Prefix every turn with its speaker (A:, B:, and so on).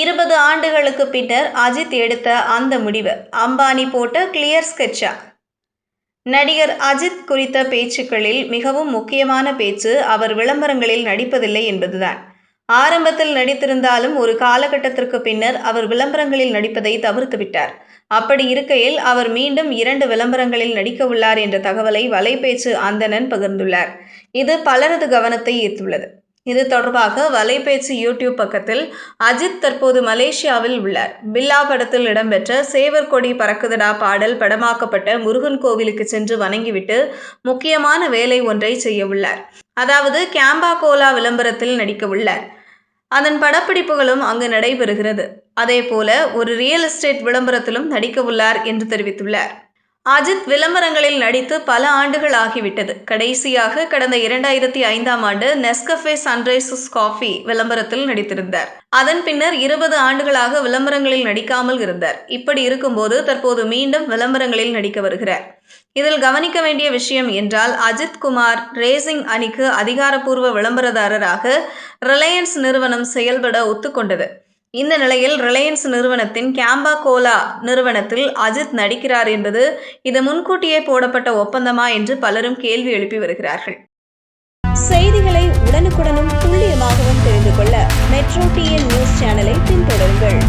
A: இருபது ஆண்டுகளுக்கு பின்னர் அஜித் எடுத்த அந்த முடிவு. அம்பானி போட்ட கிளியர் ஸ்கெட்சா நடிகர் அஜித் குறித்த பேச்சுக்களில் மிகவும் முக்கியமான பேச்சு அவர் விளம்பரங்களில் நடிப்பதில்லை என்பதுதான். ஆரம்பத்தில் நடித்திருந்தாலும் ஒரு காலகட்டத்திற்கு பின்னர் அவர் விளம்பரங்களில் நடிப்பதை தவிர்த்துவிட்டார் அப்படி இருக்கையில் அவர் மீண்டும் இரண்டு விளம்பரங்களில் நடிக்க உள்ளார் என்ற தகவலை வலைபேச்சு அந்தணன் பகிர்ந்துள்ளார். இது பலரது கவனத்தை ஈர்த்துள்ளது. இது தொடர்பாக வலைபேச்சு யூடியூப் பக்கத்தில் அஜித் தற்போது மலேசியாவில் உள்ளார். பில்லா படத்தில் இடம்பெற்ற சேவர்கொடி பறக்குதடா பாடல் படமாக்கப்பட்ட முருகன் கோவிலுக்கு சென்று வணங்கிவிட்டு முக்கியமான வேலை ஒன்றை செய்ய உள்ளார். அதாவது கேம்பா கோலா விளம்பரத்தில் நடிக்க உள்ளார். அதன் படப்பிடிப்புகளும் அங்கு நடைபெறுகிறது. அதே போல ஒரு ரியல் எஸ்டேட் விளம்பரத்திலும் நடிக்க உள்ளார் என்று தெரிவித்துள்ளார். அஜித் விளம்பரங்களில் நடித்து பல ஆண்டுகள் ஆகிவிட்டது. கடைசியாக கடந்த இரண்டாயிரத்தி ஐந்தாம் ஆண்டு நெஸ்கஃபே சன்ரைசஸ் காஃபி விளம்பரத்தில் நடித்திருந்தார். அதன் பின்னர் இருபது ஆண்டுகளாக விளம்பரங்களில் நடிக்காமல் இருந்தார். இப்படி இருக்கும்போது தற்போது மீண்டும் விளம்பரங்களில் நடிக்க வருகிறார். இதில் கவனிக்க வேண்டிய விஷயம் என்றால் அஜித் குமார் ரேசிங் அணிக்கு அதிகாரப்பூர்வ விளம்பரதாரராக ரிலையன்ஸ் நிறுவனம் செயல்பட ஒத்துக்கொண்டது. இந்த நிலையில் ரிலையன்ஸ் நிறுவனத்தின் கேம்பா கோலா நிறுவனத்தில் அஜித் நடிக்கிறார் என்பது இது முன்கூட்டியே போடப்பட்ட ஒப்பந்தமா என்று பலரும் கேள்வி எழுப்பி வருகிறார்கள்.
B: செய்திகளை உடனுக்குடனும் துல்லியமாகவும் தெரிந்து கொள்ள மெட்ரோ டிஎன் நியூஸ் சேனலை பின்தொடருங்கள்.